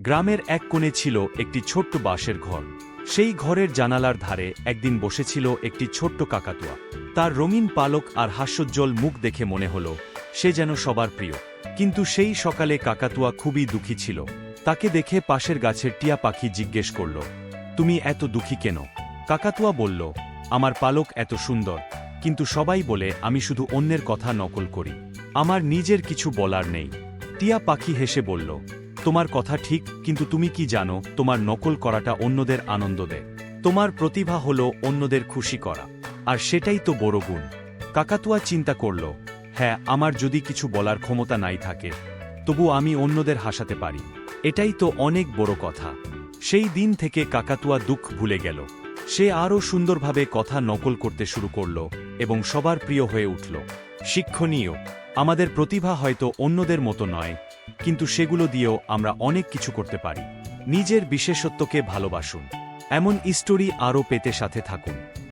গ্রামের এক কোণে ছিল একটি ছোট্ট বাঁশের ঘর। সেই ঘরের জানালার ধারে একদিন বসেছিল একটি ছোট্ট কাকাতুয়া। তার রঙিন পালক আর হাস্যোজ্জ্বল মুখ দেখে মনে হল, সে যেন সবার প্রিয়। কিন্তু সেই সকালে কাকাতুয়া খুবই দুঃখী ছিল। তাকে দেখে পাশের গাছের টিয়া পাখি জিজ্ঞেস করল, তুমি এত দুঃখী কেন? কাকাতুয়া বলল, আমার পালক এত সুন্দর। কিন্তু সবাই বলে, আমি শুধু অন্যের কথা নকল করি। আমার নিজের কিছু বলার নেই। টিয়া পাখি হেসে বলল তোমার কথা ঠিক, কিন্তু তুমি কি জানো, তোমার নকল করাটা অন্যদের আনন্দ দেয়। তোমার প্রতিভা হলো অন্যদের খুশি করা। আর সেটাই তো বড় গুণ। কাকাতুয়া চিন্তা করল হ্যাঁ আমার যদি কিছু বলার ক্ষমতা নাই থাকে, তবু আমি অন্যদের হাসাতে পারি। এটাই তো অনেক বড় কথা। সেই দিন থেকে কাকাতুয়া দুঃখ ভুলে গেল। সে আরও সুন্দরভাবে কথা নকল করতে শুরু করল এবং সবার প্রিয় হয়ে উঠল। শিক্ষণীয়। আমাদের প্রতিভা হয়তো অন্যদের মতো নয়, কিন্তু সেগুলো দিয়েও আমরা অনেক কিছু করতে পারি। নিজের বিশেষত্বকে ভালোবাসুন। এমন স্টোরি আরও পেতে সাথে থাকুন।